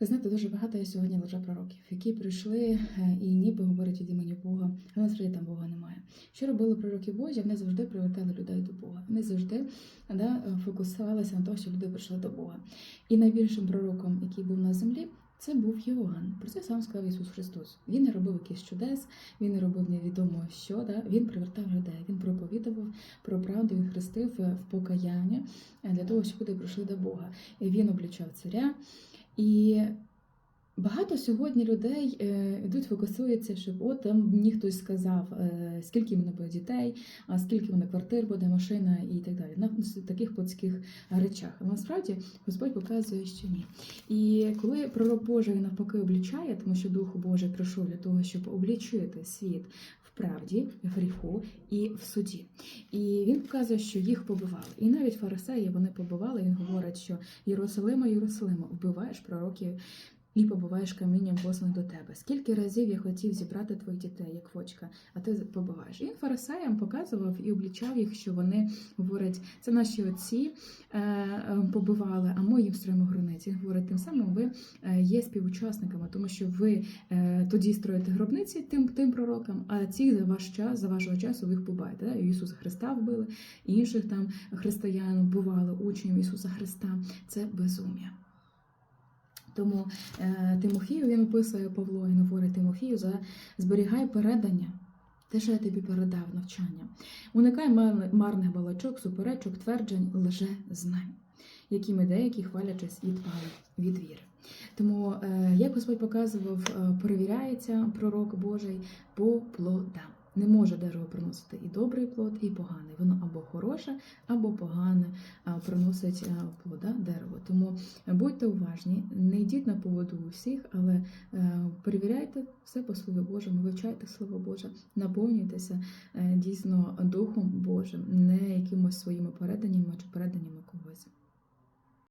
Ви знаєте, дуже багато є сьогодні лжепророків, які прийшли е, і ніби говорять від імені Бога, а насправді там Бога немає. Що робили пророки Божі? Вони завжди привертали людей до Бога. Вони завжди да, фокусувалися на тому, щоб люди прийшли до Бога. І найбільшим пророком, який був на землі, це був Йоанн. Про це сам сказав Ісус Христос. Він не робив якихось чудес, він не робив невідомо що. Да? Він привертав людей, він проповідував про правду, він хрестив е, в покаяння е, для того, щоб люди прийшли до Бога. І він облічав царя. І багато сьогодні людей е, йдуть, фокусуються, щоб от там мені хтось сказав, е, скільки мене буде дітей, а скільки мене квартир буде, машина і так далі. На таких плотських речах. Насправді Господь показує, що ні. І коли пророк Божий навпаки облічає, тому що Дух Божий прийшов для того, щоб облічити світ правді, в гріху і в суді. І він показує, що їх побивали. І навіть фарисеї вони побивали. Він говорить, що Єрусалима, Єрусалима, вбиваєш пророків і побиваєш камінням посланих до тебе. Скільки разів я хотів зібрати твоїх дітей, як вочка, а ти побиваєш. І він фарисеям показував і облічав їх, що вони говорять, це наші отці е, е, побивали, а ми їм строїмо гробниці. Він говорить, тим самим ви е, є співучасниками, тому що ви тоді строїте гробниці тим, тим пророкам, а ці за ваш час, за вашого часу ви їх побаєте. Ісуса Христа вбили, інших там християн вбивали учнів Ісуса Христа. Це безум'я. Тому е, Тимофію він описує Павло і говорить Тимофію, за зберігай передання. Те, що я тобі передав навчання. Уникай мар- марних балачок, суперечок, тверджень, лже знань, якими деякі хвалячись відпали від віри. Тому, е, як Господь показував, е, перевіряється пророк Божий по плодам. Не може дерево приносити і добрий плод, і поганий. Воно або хороше, або погане приносить плода дерево. Тому будьте уважні, не йдіть на поводу у всіх, але е, перевіряйте все по Слові Божому, вивчайте Слово Боже, наповнюйтеся е, дійсно Духом Божим, не якимось своїми переданнями чи переданнями когось.